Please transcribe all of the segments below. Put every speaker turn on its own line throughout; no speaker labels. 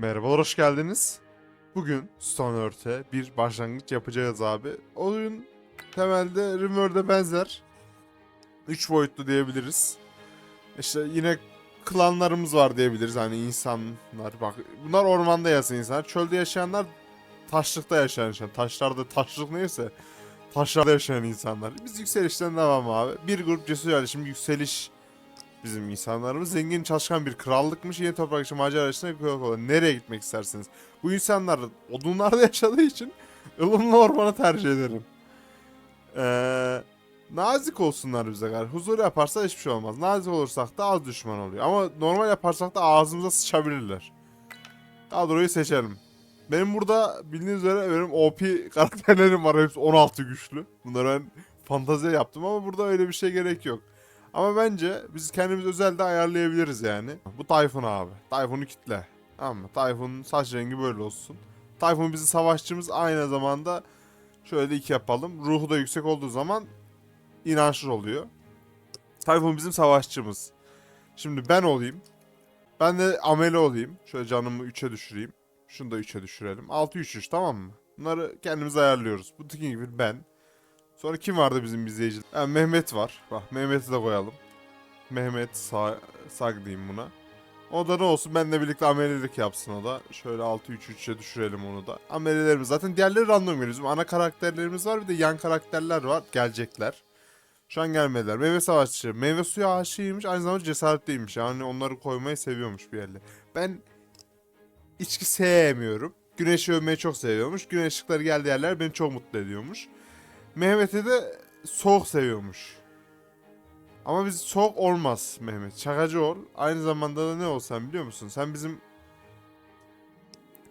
Merhabalar, hoş geldiniz. Bugün Stone Earth'e bir başlangıç yapacağız abi. Oyun temelde Rimworld'e benzer. 3 boyutlu diyebiliriz. İşte yine klanlarımız var diyebiliriz. Hani insanlar bak bunlar ormanda yaşayan insanlar. Çölde yaşayanlar taşlıkta yaşayan insanlar. Taşlarda taşlık neyse taşlarda yaşayan insanlar. Biz yükselişten devam abi. Bir grup cesur yerleşim yükseliş bizim insanlarımız. Zengin çalışkan bir krallıkmış. Yeni toprak için macera arasında yol olan. Nereye gitmek istersiniz? Bu insanlar odunlarda yaşadığı için ılımlı ormanı tercih ederim. Ee, nazik olsunlar bize kadar. Huzur yaparsa hiçbir şey olmaz. Nazik olursak da az düşman oluyor. Ama normal yaparsak da ağzımıza sıçabilirler. Kadroyu seçelim. Benim burada bildiğiniz üzere benim OP karakterlerim var. Hepsi 16 güçlü. Bunları ben fantaziye yaptım ama burada öyle bir şey gerek yok. Ama bence biz kendimiz özel de ayarlayabiliriz yani. Bu Tayfun abi. Tayfun'u kitle. Tamam mı? Tayfun'un saç rengi böyle olsun. Tayfun bizim savaşçımız aynı zamanda şöyle de iki yapalım. Ruhu da yüksek olduğu zaman inançlı oluyor. Tayfun bizim savaşçımız. Şimdi ben olayım. Ben de ameli olayım. Şöyle canımı 3'e düşüreyim. Şunu da 3'e düşürelim. 6-3-3 tamam mı? Bunları kendimiz ayarlıyoruz. Bu tiki gibi ben. Sonra kim vardı bizim izleyici? Ha, Mehmet var. Bak Mehmet'i de koyalım. Mehmet sağ, sag diyeyim buna. O da ne olsun benle birlikte amelilik yapsın o da. Şöyle 6-3-3'e düşürelim onu da. Amelilerimiz zaten diğerleri random. Bizim ana karakterlerimiz var bir de yan karakterler var. Gelecekler. Şu an gelmediler. Meyve savaşçı. Meyve suyu aşığıymış. Aynı zamanda cesaretliymiş. Yani onları koymayı seviyormuş bir yerle. Ben içki sevmiyorum. Güneşi övmeyi çok seviyormuş. Güneş ışıkları geldiği yerler beni çok mutlu ediyormuş. Mehmet'i de soğuk seviyormuş. Ama biz soğuk olmaz Mehmet. Şakacı ol. Aynı zamanda da ne olsan biliyor musun? Sen bizim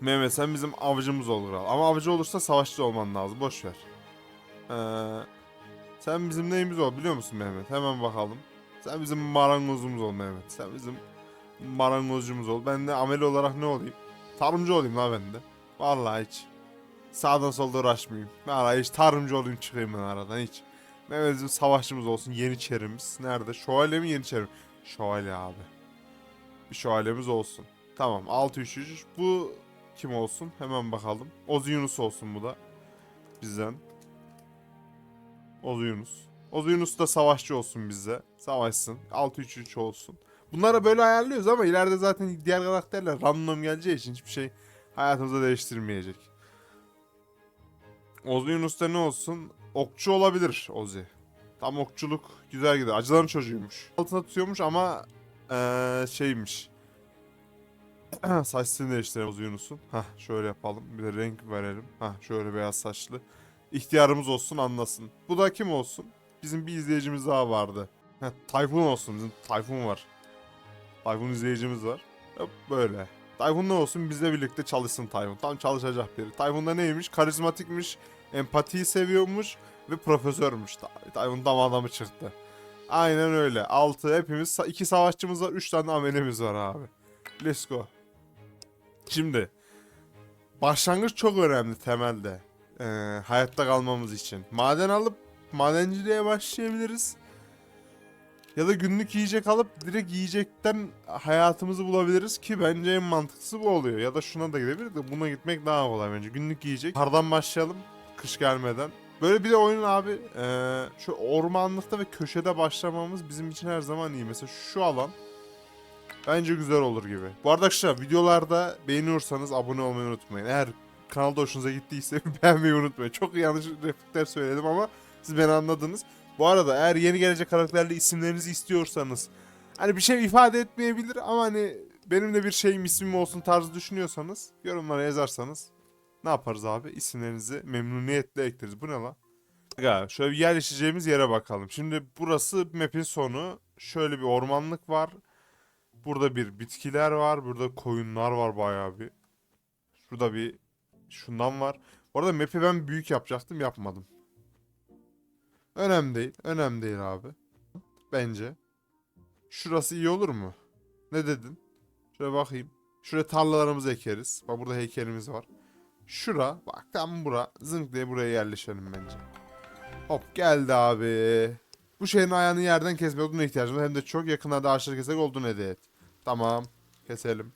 Mehmet sen bizim avcımız olur al. Ama avcı olursa savaşçı olman lazım. Boş ver. Ee, sen bizim neyimiz ol biliyor musun Mehmet? Hemen bakalım. Sen bizim marangozumuz ol Mehmet. Sen bizim marangozcumuz ol. Ben de ameli olarak ne olayım? Tarımcı olayım la ben de. Vallahi hiç. Sağdan solda uğraşmayayım. Vallahi hiç tarımcı olayım çıkayım ben aradan hiç. Mehmet bizim savaşçımız olsun. Yeniçerimiz. Nerede? Şövalye mi Yeniçeri mi? Şövalye abi. Bir şövalyemiz olsun. Tamam 6-3-3. Bu kim olsun? Hemen bakalım. Ozu Yunus olsun bu da. Bizden. Ozu Yunus. Ozu Yunus da savaşçı olsun bize. Savaşsın. 6-3-3 olsun. Bunlara böyle ayarlıyoruz ama ileride zaten diğer karakterler random geleceği için hiçbir şey hayatımızda değiştirmeyecek. Ozu Yunus'ta ne olsun? Okçu olabilir Ozi. Tam okçuluk güzel gidiyor. Acıların çocuğuymuş. Altına tutuyormuş ama eee, şeymiş. Saçını değiştirelim Ozi Yunus'un. Hah şöyle yapalım. Bir de renk verelim. Hah şöyle beyaz saçlı. İhtiyarımız olsun anlasın. Bu da kim olsun? Bizim bir izleyicimiz daha vardı. Heh, Tayfun olsun. Bizim Tayfun var. Tayfun izleyicimiz var. Böyle. Tayfun ne olsun bizle birlikte çalışsın Tayfun. Tam çalışacak biri. Tayfun da neymiş? Karizmatikmiş, empatiyi seviyormuş ve profesörmüş. Tay- Tayfun tam adamı çıktı. Aynen öyle. 6 hepimiz iki savaşçımız var, 3 tane amelimiz var abi. Let's go. Şimdi başlangıç çok önemli temelde. Ee, hayatta kalmamız için. Maden alıp madenciliğe başlayabiliriz. Ya da günlük yiyecek alıp direkt yiyecekten hayatımızı bulabiliriz ki bence en mantıklısı bu oluyor. Ya da şuna da gidebilir de buna gitmek daha kolay bence. Günlük yiyecek. Kardan başlayalım kış gelmeden. Böyle bir de oyunun abi eee, şu ormanlıkta ve köşede başlamamız bizim için her zaman iyi. Mesela şu alan bence güzel olur gibi. Bu arada arkadaşlar videolarda beğeniyorsanız abone olmayı unutmayın. Eğer kanalda hoşunuza gittiyse beğenmeyi unutmayın. Çok yanlış replikler söyledim ama siz beni anladınız. Bu arada eğer yeni gelecek karakterli isimlerinizi istiyorsanız hani bir şey ifade etmeyebilir ama hani benim de bir şeyim ismim olsun tarzı düşünüyorsanız yorumlara yazarsanız ne yaparız abi? İsimlerinizi memnuniyetle ekleriz. Bu ne lan? Aga, şöyle bir yerleşeceğimiz yere bakalım. Şimdi burası map'in sonu. Şöyle bir ormanlık var. Burada bir bitkiler var. Burada koyunlar var bayağı bir. Şurada bir şundan var. Orada map'i ben büyük yapacaktım yapmadım. Önemli değil. Önemli değil abi. Bence. Şurası iyi olur mu? Ne dedin? Şöyle bakayım. Şuraya tarlalarımızı ekeriz. Bak burada heykelimiz var. Şura. Bak tam bura. Zınk diye buraya yerleşelim bence. Hop geldi abi. Bu şeyin ayağını yerden kesmeye oduna ihtiyacımız var. Hem de çok yakınlarda ağaçları kesek odun hediye et. Tamam. Keselim.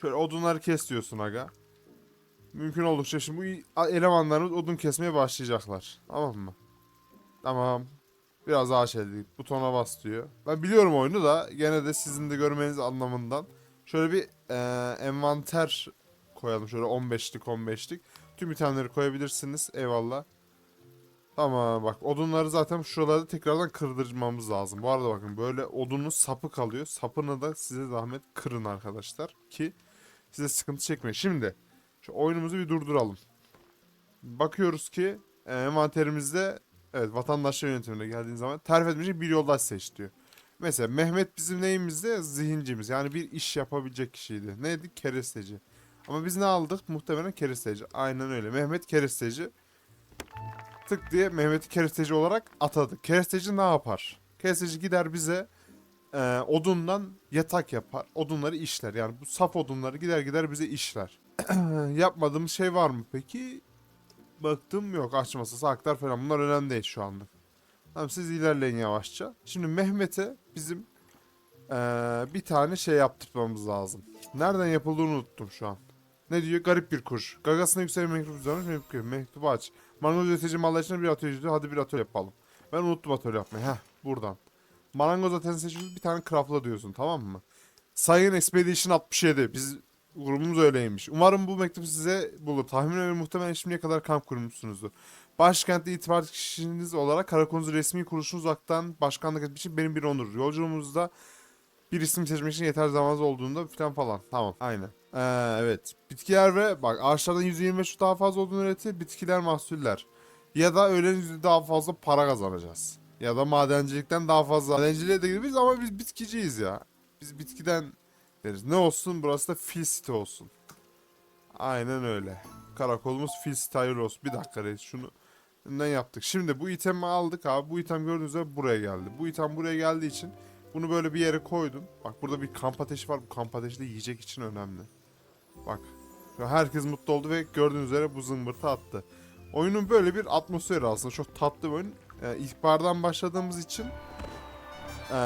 Şöyle odunları kes diyorsun aga. Mümkün oldukça şimdi bu elemanlarımız odun kesmeye başlayacaklar. Tamam mı? Tamam. Biraz ağaç eldik. Butona bas diyor. Ben biliyorum oyunu da gene de sizin de görmeniz anlamından. Şöyle bir eee, envanter koyalım. Şöyle 15'lik 15'lik. Tüm itemleri koyabilirsiniz. Eyvallah. Tamam bak odunları zaten şuralarda tekrardan kırdırmamız lazım. Bu arada bakın böyle odunun sapı kalıyor. Sapını da size zahmet kırın arkadaşlar. Ki size sıkıntı çekmeyin. Şimdi şu oyunumuzu bir durduralım. Bakıyoruz ki e, envanterimizde evet vatandaşlar yönetimine geldiğin zaman terfi için bir yoldaş seç diyor. Mesela Mehmet bizim neyimizde? Zihincimiz. Yani bir iş yapabilecek kişiydi. Neydi? Keresteci. Ama biz ne aldık? Muhtemelen keresteci. Aynen öyle. Mehmet keresteci. Tık diye Mehmet'i keresteci olarak atadık. Keresteci ne yapar? Keresteci gider bize e, odundan yatak yapar. Odunları işler. Yani bu saf odunları gider gider bize işler. Yapmadığımız şey var mı peki? Baktım yok açması saklar falan bunlar önemli değil şu anlık. Tamam siz ilerleyin yavaşça. Şimdi Mehmet'e bizim eee, bir tane şey yaptırmamız lazım. Nereden yapıldığını unuttum şu an. Ne diyor? Garip bir kuş. Gagasına yükselen mektup düzenlemiş mektup. Mektubu aç. Marangoz üretici mallar için bir atölye diyor. Hadi bir atölye yapalım. Ben unuttum atölye yapmayı. Heh buradan. Marangoz atölyesi seçiyorsun bir tane craftla diyorsun tamam mı? Sayın Expedition 67. Biz grubumuz öyleymiş. Umarım bu mektup size bulur. Tahmin ediyorum muhtemelen şimdiye kadar kamp kurmuşsunuzdur. Başkentte itibar kişiniz olarak karakolunuzun resmi kuruluşun uzaktan başkanlık etmek için benim bir onur. Yolculuğumuzda bir isim seçmek için yeter zamanınız olduğunda falan falan. Tamam aynen. Ee, evet. Bitkiler ve bak ağaçlardan %25 daha fazla olduğunu üretir. Bitkiler mahsuller. Ya da öğlen yüzde daha fazla para kazanacağız. Ya da madencilikten daha fazla. Madenciliğe de gidebiliriz ama biz bitkiciyiz ya. Biz bitkiden deriz. Ne olsun burası da Fil City olsun. Aynen öyle. Karakolumuz Fil City olsun. Bir dakika reis şunu önden yaptık. Şimdi bu itemi aldık abi. Bu item gördüğünüz üzere buraya geldi. Bu item buraya geldiği için bunu böyle bir yere koydum. Bak burada bir kamp ateşi var. Bu kamp ateşi de yiyecek için önemli. Bak. Herkes mutlu oldu ve gördüğünüz üzere bu zımbırtı attı. Oyunun böyle bir atmosferi aslında. Çok tatlı bir oyun. Ee, ilkbahardan başladığımız için ee,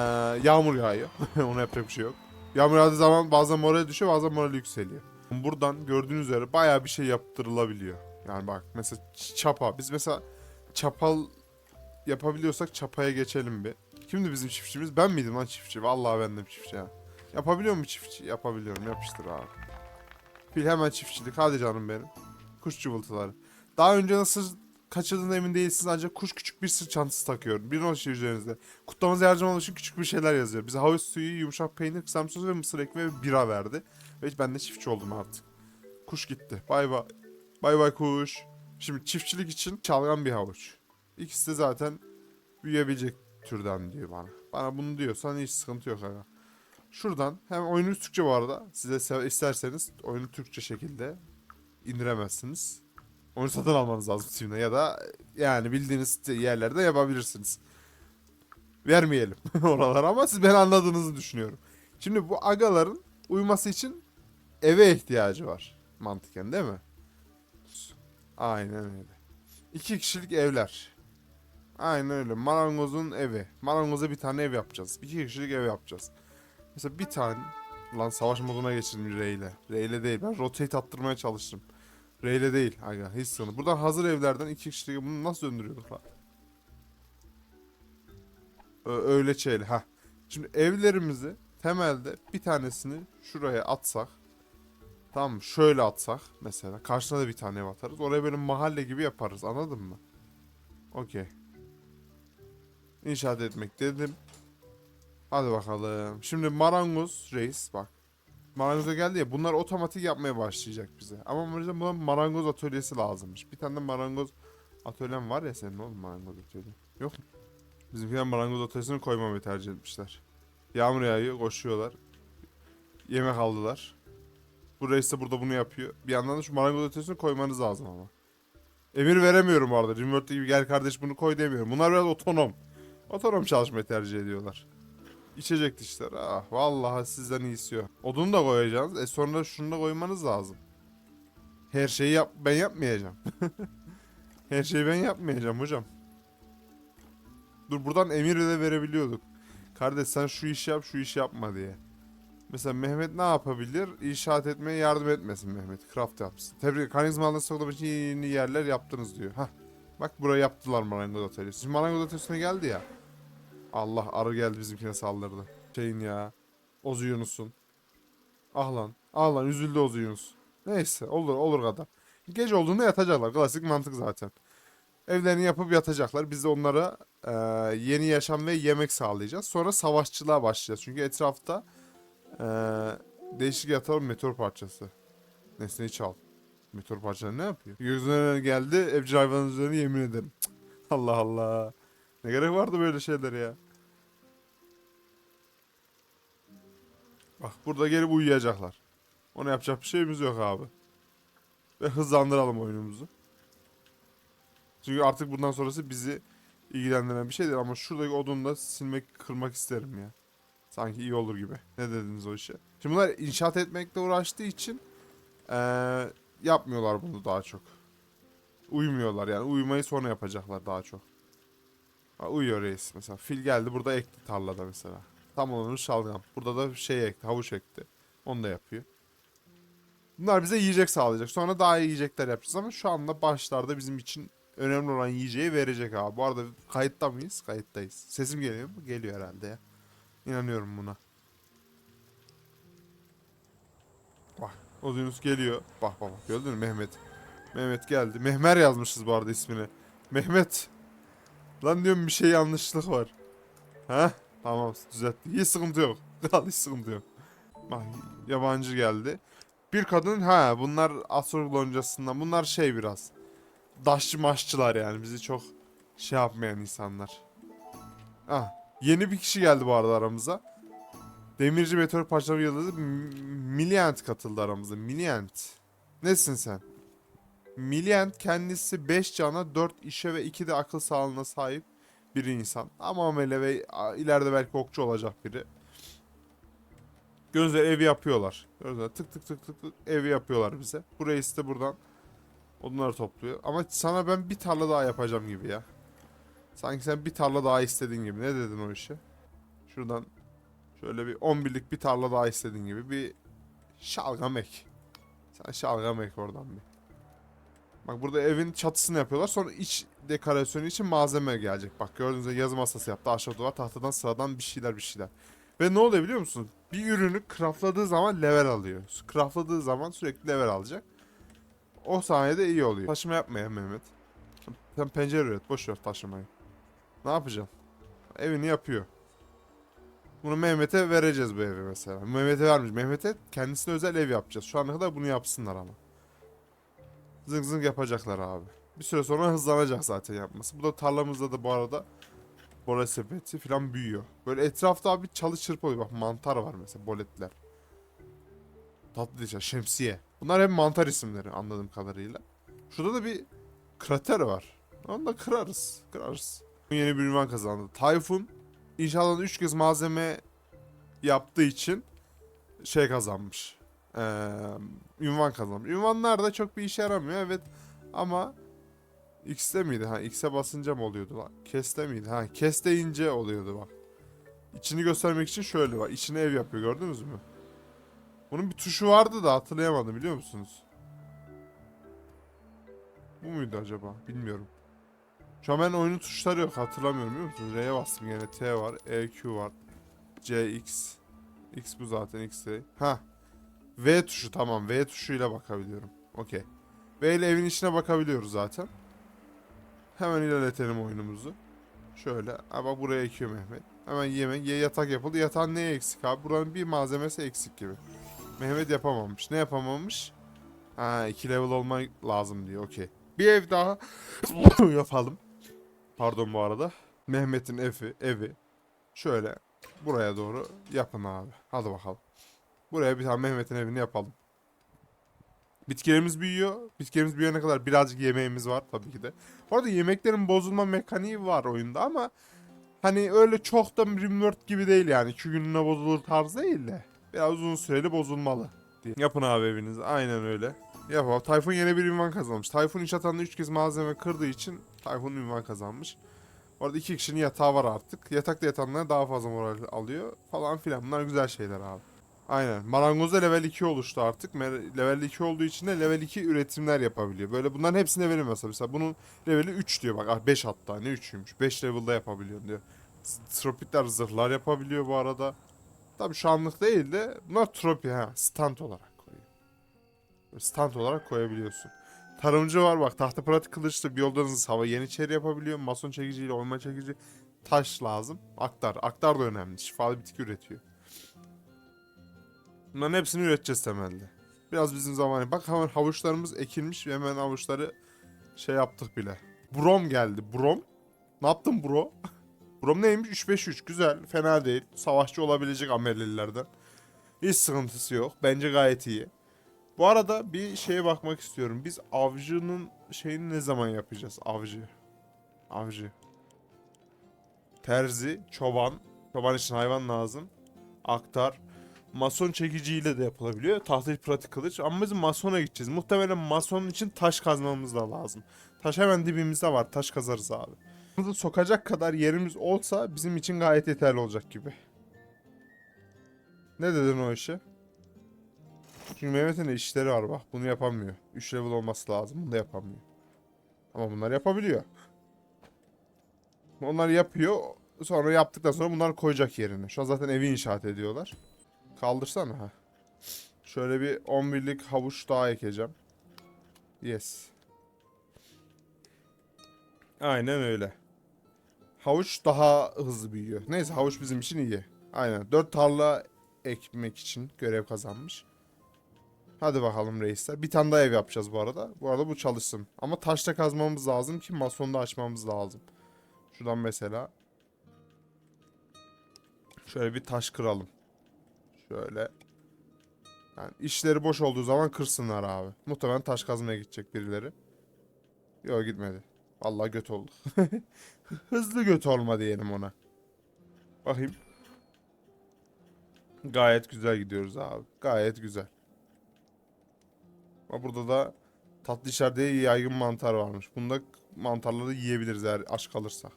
yağmur yağıyor. Ona yapacak bir şey yok. Yağmur yağdığı zaman bazen moral düşüyor bazen moral yükseliyor. Buradan gördüğünüz üzere bayağı bir şey yaptırılabiliyor. Yani bak mesela çapa. Biz mesela çapal yapabiliyorsak çapaya geçelim bir. Kimdi bizim çiftçimiz? Ben miydim lan çiftçi? Vallahi bendim çiftçi ya. Yapabiliyor mu çiftçi? Yapabiliyorum. Yapıştır abi. Fil hemen çiftçilik. Hadi canım benim. Kuş cıvıltıları. Daha önce nasıl kaçırdığına emin değilsiniz ancak kuş küçük bir sırt çantası takıyor. Bir not şey üzerinizde. Kutlamanıza yardımcı için küçük bir şeyler yazıyor. Bize havuç suyu, yumuşak peynir, kısamsız ve mısır ekmeği ve bira verdi. Ve ben de çiftçi oldum artık. Kuş gitti. Bay bay. Bay bay kuş. Şimdi çiftçilik için çalgan bir havuç. İkisi de zaten büyüyebilecek türden diyor bana. Bana bunu diyorsan hiç sıkıntı yok aga. Şuradan hem oyunu Türkçe bu arada. Size isterseniz oyunu Türkçe şekilde indiremezsiniz. Oyunu satın almanız lazım Steam'de ya da yani bildiğiniz yerlerde yapabilirsiniz. Vermeyelim oralara ama siz beni anladığınızı düşünüyorum. Şimdi bu agaların uyuması için eve ihtiyacı var mantıken değil mi? Aynen öyle. İki kişilik evler. Aynen öyle. Marangozun evi. Marangoza bir tane ev yapacağız. İki kişilik ev yapacağız. Mesela bir tane... Lan savaş moduna geçirdim R ile. R ile değil. Ben rotate attırmaya çalıştım. R ile değil. Aga hiç sığını. Buradan hazır evlerden iki kişilik bunu nasıl döndürüyorduk lan? Öyle şeyle. Ha. Şimdi evlerimizi temelde bir tanesini şuraya atsak. Tamam? Şöyle atsak mesela. Karşına da bir tane ev atarız. Oraya böyle mahalle gibi yaparız. Anladın mı? Okey. İnşaat etmek dedim. Hadi bakalım. Şimdi marangoz reis bak. Marangoza geldi ya bunlar otomatik yapmaya başlayacak bize. Ama o yüzden buna marangoz atölyesi lazımmış. Bir tane de marangoz atölyen var ya senin oğlum marangoz atölye. Yok mu? Bizimkiler marangoz atölyesini koymamayı tercih etmişler. Yağmur yağıyor koşuyorlar. Yemek aldılar. Bu reis de burada bunu yapıyor. Bir yandan da şu marangoz atölyesini koymanız lazım ama. Emir veremiyorum bu arada. Rimworld'de gibi gel kardeş bunu koy demiyorum. Bunlar biraz otonom. Otonom çalışmayı tercih ediyorlar. İçecek dişler. Ah vallahi sizden iyisi yok. Odunu da koyacaksınız. E sonra şunu da koymanız lazım. Her şeyi yap ben yapmayacağım. Her şeyi ben yapmayacağım hocam. Dur buradan emir de verebiliyorduk. Kardeş sen şu işi yap şu işi yapma diye. Mesela Mehmet ne yapabilir? İnşaat etmeye yardım etmesin Mehmet. Craft yapsın. Tebrik Karizma alanı sokulmak için yeni yerler yaptınız diyor. Hah. Bak burayı yaptılar marangoz atölyesi. Şimdi marangoz atölyesine geldi ya. Allah arı geldi bizimkine saldırdı. Şeyin ya. Ozu Yunus'un. Ah lan. Ah lan üzüldü Ozu Yunus. Neyse olur olur kadar. Gece olduğunda yatacaklar. Klasik mantık zaten. Evlerini yapıp yatacaklar. Biz de onlara e, yeni yaşam ve yemek sağlayacağız. Sonra savaşçılığa başlayacağız. Çünkü etrafta e, değişik yatan meteor parçası. Nesneyi çal. Meteor parçaları ne yapıyor? Önüne geldi. Evcil hayvanın üzerine yemin ederim. Cık. Allah Allah. Ne gerek vardı böyle şeyler ya. Bak burada gelip uyuyacaklar. Ona yapacak bir şeyimiz yok abi. Ve hızlandıralım oyunumuzu. Çünkü artık bundan sonrası bizi ilgilendiren bir şey değil ama şuradaki odunu da silmek, kırmak isterim ya. Sanki iyi olur gibi. Ne dediniz o işe? Şimdi bunlar inşaat etmekle uğraştığı için eee, yapmıyorlar bunu daha çok. Uyumuyorlar yani. Uyumayı sonra yapacaklar daha çok. Uyuyor reis mesela. Fil geldi burada ekti tarlada mesela. Tam onun şalgam. Burada da şey ekti, havuç ekti. Onu da yapıyor. Bunlar bize yiyecek sağlayacak. Sonra daha iyi yiyecekler yapacağız ama şu anda başlarda bizim için önemli olan yiyeceği verecek abi. Bu arada kayıtta mıyız? Kayıttayız. Sesim geliyor mu? Geliyor herhalde ya. İnanıyorum buna. Bak o Yunus geliyor. Bak bak bak gördün mü Mehmet? Mehmet geldi. Mehmer yazmışız bu arada ismini. Mehmet. Lan diyorum bir şey yanlışlık var. Ha? Tamam düzeltti. Hiç sıkıntı yok. Al hiç sıkıntı yok. Bak yabancı geldi. Bir kadın ha bunlar Asur loncasından bunlar şey biraz. Daşçı maşçılar yani bizi çok şey yapmayan insanlar. Ah yeni bir kişi geldi bu arada aramıza. Demirci meteor parçalama yıldızı Miliant katıldı aramıza. Miliant. Nesin sen? Miliant kendisi 5 cana 4 işe ve 2 de akıl sağlığına sahip bir insan. Ama amele ve ileride belki okçu olacak biri. Gözler evi yapıyorlar. Gözler tık tık tık tık tık evi yapıyorlar bize. Bu reis de buradan odunları topluyor. Ama sana ben bir tarla daha yapacağım gibi ya. Sanki sen bir tarla daha istediğin gibi. Ne dedin o işe? Şuradan şöyle bir 10 birlik bir tarla daha istediğin gibi bir şalgam ek. Sen şalgam ek oradan bir. Bak burada evin çatısını yapıyorlar. Sonra iç dekorasyonu için malzeme gelecek. Bak gördüğünüz gibi yazı masası yaptı. Aşağıda var tahtadan sıradan bir şeyler bir şeyler. Ve ne oluyor biliyor musun? Bir ürünü craftladığı zaman level alıyor. Craftladığı zaman sürekli level alacak. O sayede iyi oluyor. Taşıma yapmaya Mehmet. Sen pencere üret. Boş ver taşımayı. Ne yapacaksın? Evini yapıyor. Bunu Mehmet'e vereceğiz bu evi mesela. Mehmet'e vermiş. Mehmet'e kendisine özel ev yapacağız. Şu ana kadar bunu yapsınlar ama. Zıng zıng yapacaklar abi. Bir süre sonra hızlanacak zaten yapması. Bu da tarlamızda da bu arada bora sepeti falan büyüyor. Böyle etrafta abi çalı çırpı oluyor. Bak mantar var mesela boletler. Tatlı dişler, şemsiye. Bunlar hep mantar isimleri anladığım kadarıyla. Şurada da bir krater var. Onu da kırarız. Kırarız. Yeni bir ünvan kazandı. Tayfun inşallah 3 kez malzeme yaptığı için şey kazanmış. Ee, ünvan kazanmış. Ünvanlar da çok bir işe yaramıyor evet ama X'te miydi? Ha X'e basınca mı oluyordu lan? Kes'te miydi? Ha kes deyince oluyordu bak. İçini göstermek için şöyle bak. İçine ev yapıyor gördünüz mü? Bunun bir tuşu vardı da hatırlayamadım biliyor musunuz? Bu muydu acaba? Bilmiyorum. Şu an ben oyunun tuşları yok hatırlamıyorum biliyor musunuz? R'ye bastım gene T var, EQ var, CX. X bu zaten X de. Ha. V tuşu tamam V tuşuyla bakabiliyorum. Okey. V ile evin içine bakabiliyoruz zaten. Hemen ilerletelim oyunumuzu. Şöyle. Ama buraya ekiyor Mehmet. Hemen yemek. Ya yatak yapıldı. Yatağın neye eksik abi? Buranın bir malzemesi eksik gibi. Mehmet yapamamış. Ne yapamamış? Ha iki level olma lazım diyor. Okey. Bir ev daha yapalım. Pardon bu arada. Mehmet'in evi, evi. Şöyle buraya doğru yapın abi. Hadi bakalım. Buraya bir tane Mehmet'in evini yapalım. Bitkilerimiz büyüyor. Bitkilerimiz büyüyene kadar birazcık yemeğimiz var tabii ki de. Bu arada yemeklerin bozulma mekaniği var oyunda ama hani öyle çok da Rimworld gibi değil yani. İki gününe bozulur tarz değil de. Biraz uzun süreli bozulmalı. Diye. Yapın abi evinizi. Aynen öyle. Yapalım. Tayfun yine bir ünvan kazanmış. Tayfun iş atağında 3 kez malzeme kırdığı için Tayfun ünvan kazanmış. Orada iki kişinin yatağı var artık. Yatakta yatanlar daha fazla moral alıyor falan filan. Bunlar güzel şeyler abi. Aynen. Marangozda level 2 oluştu artık. Level 2 olduğu için de level 2 üretimler yapabiliyor. Böyle bunların hepsine verir mesela. Bunun leveli 3 diyor bak. 5 hatta ne 3'üymüş. 5 level'da yapabiliyor diyor. Tropikler zırhlar yapabiliyor bu arada. Tabii şu anlık değil de bunlar tropi ha. Stand olarak koyuyor. Stand olarak koyabiliyorsun. Tarımcı var bak. Tahta pratik kılıçlı bir yoldan hızlı hava yeniçeri yapabiliyor. Mason çekiciyle oyma çekici. Taş lazım. Aktar. Aktar da önemli. Şifalı bitki üretiyor. Bunların hepsini üreteceğiz temelde. Biraz bizim zamanı. Bak hemen havuçlarımız ekilmiş ve hemen havuçları şey yaptık bile. Brom geldi. Brom. Ne yaptın bro? Brom neymiş? 353. Güzel. Fena değil. Savaşçı olabilecek Amelililerden. Hiç sıkıntısı yok. Bence gayet iyi. Bu arada bir şeye bakmak istiyorum. Biz avcının şeyini ne zaman yapacağız? Avcı. Avcı. Terzi, çoban. Çoban için hayvan lazım. Aktar. Mason çekiciyle de yapılabiliyor. Tahta pratik kılıç. Ama biz masona gideceğiz. Muhtemelen masonun için taş kazmamız da lazım. Taş hemen dibimizde var. Taş kazarız abi. Bunu sokacak kadar yerimiz olsa bizim için gayet yeterli olacak gibi. Ne dedin o işe? Çünkü Mehmet'in de işleri var bak. Bunu yapamıyor. 3 level olması lazım. Bunu da yapamıyor. Ama bunlar yapabiliyor. Onlar yapıyor. Sonra yaptıktan sonra bunları koyacak yerine. Şu an zaten evi inşaat ediyorlar. Kaldırsana ha. Şöyle bir 11'lik havuç daha ekeceğim. Yes. Aynen öyle. Havuç daha hızlı büyüyor. Neyse havuç bizim için iyi. Aynen. 4 tarla ekmek için görev kazanmış. Hadi bakalım reisler. Bir tane daha ev yapacağız bu arada. Bu arada bu çalışsın. Ama taşla kazmamız lazım ki masonda açmamız lazım. Şuradan mesela. Şöyle bir taş kıralım. Şöyle. Yani işleri boş olduğu zaman kırsınlar abi. Muhtemelen taş kazmaya gidecek birileri. Yok gitmedi. Vallahi göt oldu. Hızlı göt olma diyelim ona. Bakayım. Gayet güzel gidiyoruz abi. Gayet güzel. Ama burada da tatlı içeride yaygın mantar varmış. Bunda mantarları yiyebiliriz eğer aç kalırsak.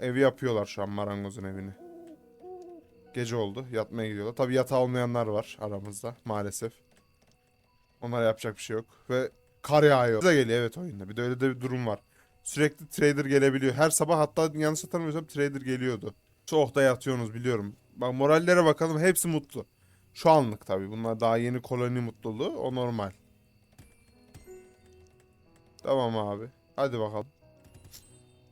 Evi yapıyorlar şu an marangozun evini. Gece oldu. Yatmaya gidiyorlar. Tabi yatağı olmayanlar var aramızda maalesef. Onlara yapacak bir şey yok. Ve kar yağıyor. Bize geliyor evet oyunda. Bir de öyle de bir durum var. Sürekli trader gelebiliyor. Her sabah hatta yanlış hatırlamıyorsam trader geliyordu. Soğukta yatıyorsunuz biliyorum. Bak morallere bakalım hepsi mutlu. Şu anlık tabi. Bunlar daha yeni koloni mutluluğu. O normal. Tamam abi. Hadi bakalım.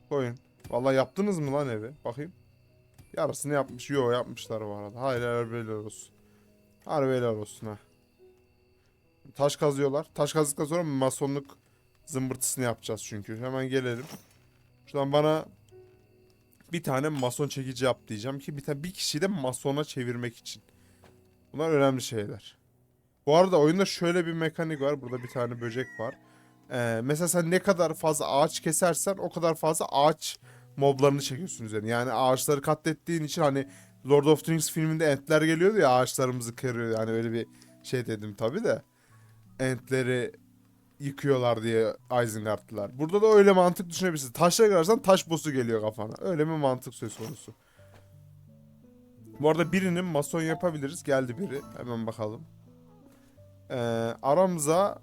Koyun. Vallahi yaptınız mı lan evi? Bakayım. Yarısını yapmış. Yo yapmışlar bu arada. Hayır helal olsun. Harbi helal olsun ha. Taş kazıyorlar. Taş kazdıktan sonra masonluk zımbırtısını yapacağız çünkü. Hemen gelelim. Şuradan bana bir tane mason çekici yap diyeceğim ki bir tane bir kişiyi de masona çevirmek için. Bunlar önemli şeyler. Bu arada oyunda şöyle bir mekanik var. Burada bir tane böcek var. Ee, mesela sen ne kadar fazla ağaç kesersen o kadar fazla ağaç moblarını çekiyorsun üzerine. Yani ağaçları katlettiğin için hani Lord of the Rings filminde entler geliyordu ya ağaçlarımızı kırıyor. Yani öyle bir şey dedim tabi de. Entleri yıkıyorlar diye Isengard'lılar. Burada da öyle mantık düşünebilirsin. Taşla kırarsan taş boss'u geliyor kafana. Öyle bir mantık söz konusu. Bu arada birinin mason yapabiliriz. Geldi biri. Hemen bakalım. Ee, aramıza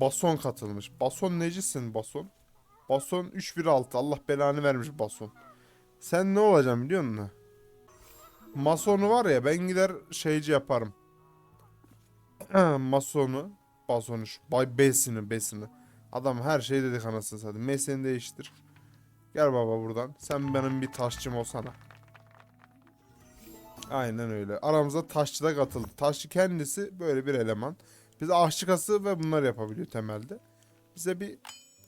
Bason katılmış. Bason necisin Bason? Bason 316. Allah belanı vermiş Bason. Sen ne olacaksın biliyor musun? Masonu var ya ben gider şeyci yaparım. Masonu. Basonu. şu- Bay besini besini. Adam her şeyi dedik anasını satayım. Mesleğini değiştir. Gel baba buradan. Sen benim bir taşçım olsana. Aynen öyle. Aramıza taşçı da katıldı. Taşçı kendisi böyle bir eleman. Biz aşçı kası ve bunlar yapabiliyor temelde. Bize bir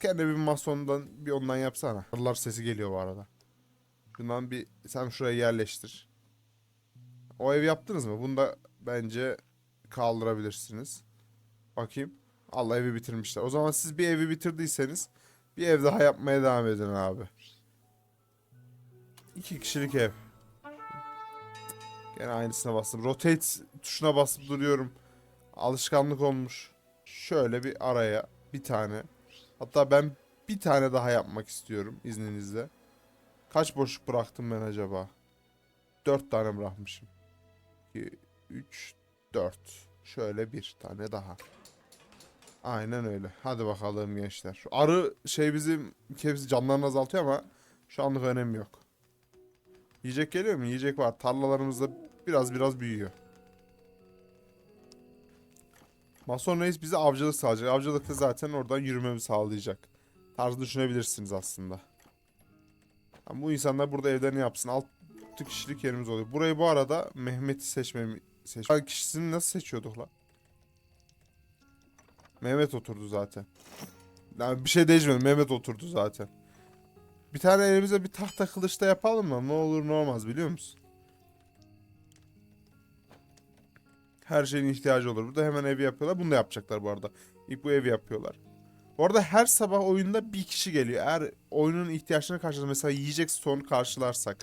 kendi bir masondan bir ondan yapsana. Hırlar sesi geliyor bu arada. Bundan bir sen şuraya yerleştir. O ev yaptınız mı? Bunu da bence kaldırabilirsiniz. Bakayım. Allah evi bitirmişler. O zaman siz bir evi bitirdiyseniz bir ev daha yapmaya devam edin abi. İki kişilik ev. Gene aynısına bastım. Rotate tuşuna basıp duruyorum. Alışkanlık olmuş. Şöyle bir araya bir tane. Hatta ben bir tane daha yapmak istiyorum izninizle. Kaç boşluk bıraktım ben acaba? Dört tane bırakmışım. 2, 3, 4. Şöyle bir tane daha. Aynen öyle. Hadi bakalım gençler. Şu arı şey bizim hepsi canlarını azaltıyor ama şu anlık önemi yok. Yiyecek geliyor mu? Yiyecek var. Tarlalarımızda biraz biraz büyüyor. Mason Reis bize avcılık sağlayacak. Avcılık da zaten oradan yürümemi sağlayacak. Tarzı düşünebilirsiniz aslında. Ama bu insanlar burada evlerini yapsın. 6 kişilik yerimiz oluyor. Burayı bu arada Mehmet'i seçmemi seç. Kişisini nasıl seçiyorduk la? Mehmet oturdu zaten. Yani bir şey değişmedi. Mehmet oturdu zaten. Bir tane elimize bir tahta kılıç da yapalım mı? Ne olur ne olmaz biliyor musun? Her şeyin ihtiyacı olur. Burada hemen evi yapıyorlar. Bunu da yapacaklar bu arada. İlk bu evi yapıyorlar. Bu arada her sabah oyunda bir kişi geliyor. Eğer oyunun ihtiyaçlarını karşılarsak mesela yiyecek son karşılarsak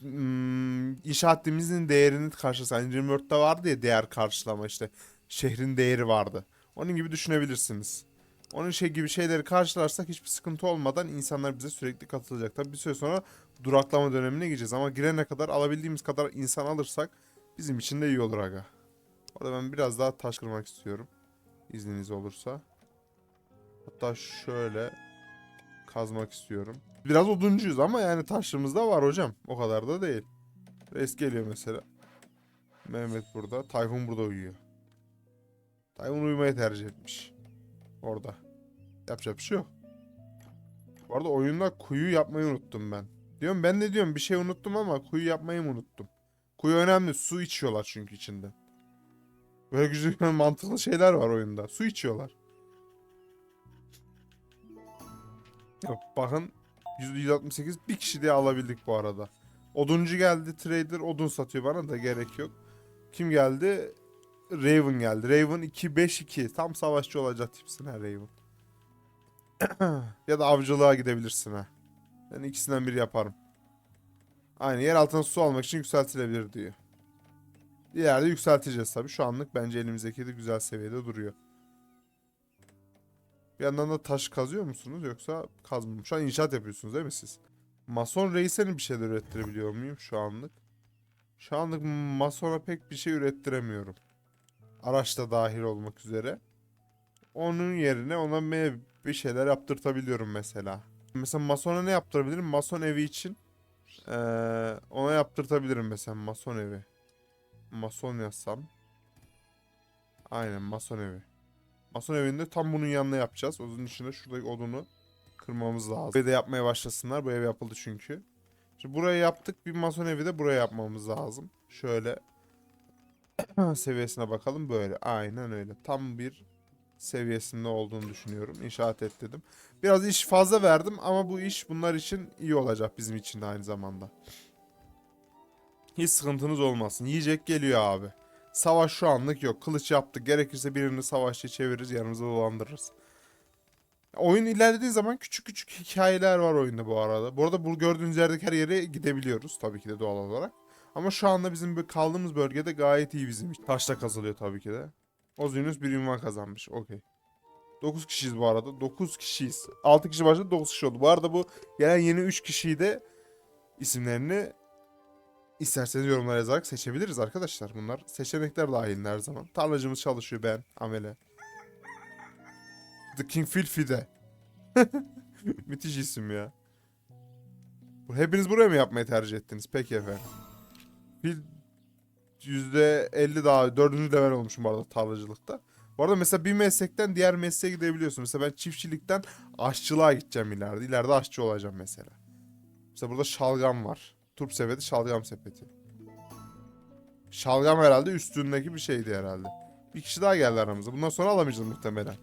hmm, inşaatimizin değerini karşılarsak hani Rimworld'da vardı ya değer karşılama işte şehrin değeri vardı. Onun gibi düşünebilirsiniz. Onun şey gibi şeyleri karşılarsak hiçbir sıkıntı olmadan insanlar bize sürekli katılacak. Tabii bir süre sonra duraklama dönemine gireceğiz ama girene kadar alabildiğimiz kadar insan alırsak bizim için de iyi olur aga. Orada ben biraz daha taş kırmak istiyorum. İzniniz olursa. Hatta şöyle kazmak istiyorum. Biraz oduncuyuz ama yani taşımız da var hocam. O kadar da değil. Reis geliyor mesela. Mehmet burada. Tayfun burada uyuyor. Tayfun uyumayı tercih etmiş. Orada. Yapacak bir şey yok. Bu arada oyunda kuyu yapmayı unuttum ben. Diyorum ben de diyorum bir şey unuttum ama kuyu yapmayı unuttum? Kuyu önemli. Su içiyorlar çünkü içinde. Böyle güzel mantıklı şeyler var oyunda. Su içiyorlar. Yok bakın 168 bir kişi diye alabildik bu arada. Oduncu geldi trader odun satıyor bana da gerek yok. Kim geldi? Raven geldi. Raven 2-5-2 tam savaşçı olacak tipsin ha Raven. ya da avcılığa gidebilirsin ha. Ben ikisinden biri yaparım. Aynı yer altına su almak için yükseltilebilir diyor. İleride yükselteceğiz tabii. Şu anlık bence elimizdeki de güzel seviyede duruyor. Bir yandan da taş kazıyor musunuz yoksa kazmıyor Şu an inşaat yapıyorsunuz değil mi siz? Mason reiseni bir şeyler ürettirebiliyor muyum şu anlık? Şu anlık masona pek bir şey ürettiremiyorum. Araç da dahil olmak üzere. Onun yerine ona bir şeyler yaptırtabiliyorum mesela. Mesela masona ne yaptırabilirim? Mason evi için eee, ona yaptırtabilirim mesela mason evi. Mason yazsam. Aynen mason evi. Mason evinde tam bunun yanına yapacağız. Onun de şuradaki odunu kırmamız lazım. Burayı da yapmaya başlasınlar. Bu ev yapıldı çünkü. Şimdi burayı yaptık. Bir mason evi de buraya yapmamız lazım. Şöyle seviyesine bakalım. Böyle. Aynen öyle. Tam bir seviyesinde olduğunu düşünüyorum. İnşaat et dedim. Biraz iş fazla verdim ama bu iş bunlar için iyi olacak bizim için de aynı zamanda. Hiç sıkıntınız olmasın. Yiyecek geliyor abi. Savaş şu anlık yok. Kılıç yaptık. Gerekirse birini savaşçı çeviririz. Yanımıza dolandırırız. Oyun ilerlediği zaman küçük küçük hikayeler var oyunda bu arada. Bu arada bu gördüğünüz yerdeki her yere gidebiliyoruz. Tabii ki de doğal olarak. Ama şu anda bizim kaldığımız bölgede gayet iyi bizim. Taşla kazılıyor tabii ki de. Ozyunus bir ünvan kazanmış. Okey. 9 kişiyiz bu arada. 9 kişiyiz. 6 kişi başladı 9 kişi oldu. Bu arada bu gelen yeni 3 kişiyi de isimlerini İsterseniz yorumlara yazarak seçebiliriz arkadaşlar. Bunlar seçenekler dahilinde her zaman. Tarlacımız çalışıyor ben. Amele. The King Filfide. Müthiş isim ya. Hepiniz buraya mı yapmayı tercih ettiniz? Peki efendim. Fil %50 daha dördüncü level olmuşum bu arada tarlacılıkta. Bu arada mesela bir meslekten diğer mesleğe gidebiliyorsun. Mesela ben çiftçilikten aşçılığa gideceğim ileride. İleride aşçı olacağım mesela. Mesela burada şalgam var. Turp sepeti, şalgam sepeti. Şalgam herhalde üstündeki bir şeydi herhalde. Bir kişi daha geldi aramıza. Bundan sonra alamayacağız muhtemelen.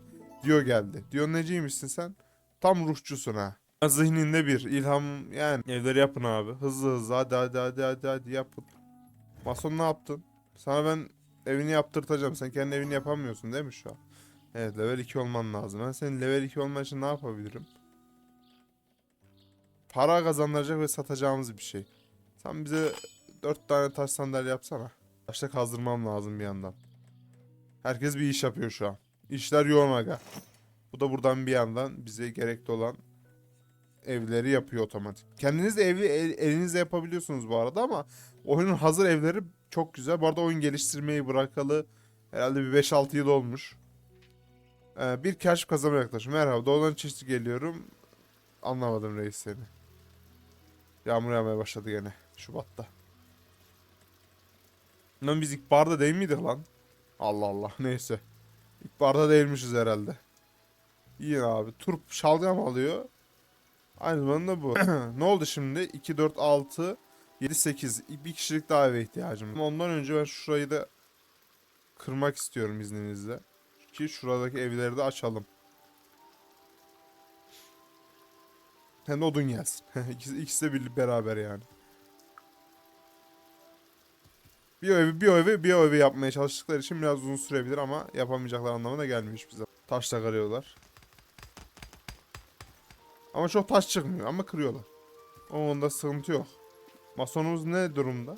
Dio geldi. Dio neciymişsin sen? Tam ruhçusun ha. Zihninde bir ilham yani evleri yapın abi. Hızlı hızlı hadi hadi hadi hadi hadi yapın. Mason ne yaptın? Sana ben evini yaptırtacağım. Sen kendi evini yapamıyorsun değil mi şu an? Evet level 2 olman lazım. Ben senin level 2 olman için ne yapabilirim? Para kazandıracak ve satacağımız bir şey. Sen bize 4 tane taş sandalye yapsana. Taşla kazdırmam lazım bir yandan. Herkes bir iş yapıyor şu an. İşler yoğun aga. Bu da buradan bir yandan bize gerekli olan evleri yapıyor otomatik. Kendiniz de evi el- elinizle yapabiliyorsunuz bu arada ama oyunun hazır evleri çok güzel. Bu arada oyun geliştirmeyi bırakalı herhalde bir 5-6 yıl olmuş. Ee, bir keşif kazanmaya yaklaşım. Merhaba doğudan çeşitli geliyorum. Anlamadım reis seni. Yağmur yağmaya başladı gene Şubat'ta. Lan biz ilk barda değil miydik lan? Allah Allah neyse. İlk barda değilmişiz herhalde. İyi abi. Turp şalgam alıyor. Aynı zamanda bu. ne oldu şimdi? 2, 4, 6, 7, 8. Bir kişilik daha eve ihtiyacım var. Ondan önce ben şurayı da kırmak istiyorum izninizle. Ki şuradaki evleri de açalım. Hem odun gelsin. ikisi, ikisi de bir beraber yani. Bir evi bir evi bir evi yapmaya çalıştıkları için biraz uzun sürebilir ama yapamayacaklar anlamına hiçbir zaman. Taşla kırıyorlar. Ama çok taş çıkmıyor ama kırıyorlar. Onda sıkıntı yok. Masonumuz ne durumda?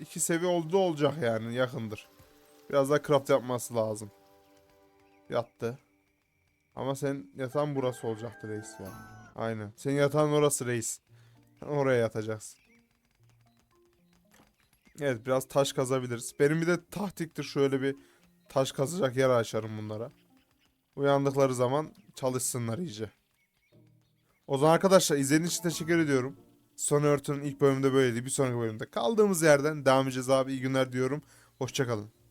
İki seviye oldu olacak yani yakındır. Biraz daha craft yapması lazım. Yattı. Ama sen yatağın burası olacaktı reis ya. Aynen. Senin yatağın orası reis. Oraya yatacaksın. Evet biraz taş kazabiliriz. Benim bir de taktiktir şöyle bir taş kazacak yer açarım bunlara. Uyandıkları zaman çalışsınlar iyice. O zaman arkadaşlar izlediğiniz için teşekkür ediyorum. Son Örtü'nün ilk bölümünde böyleydi. Bir sonraki bölümde kaldığımız yerden devam edeceğiz abi. İyi günler diyorum. Hoşçakalın.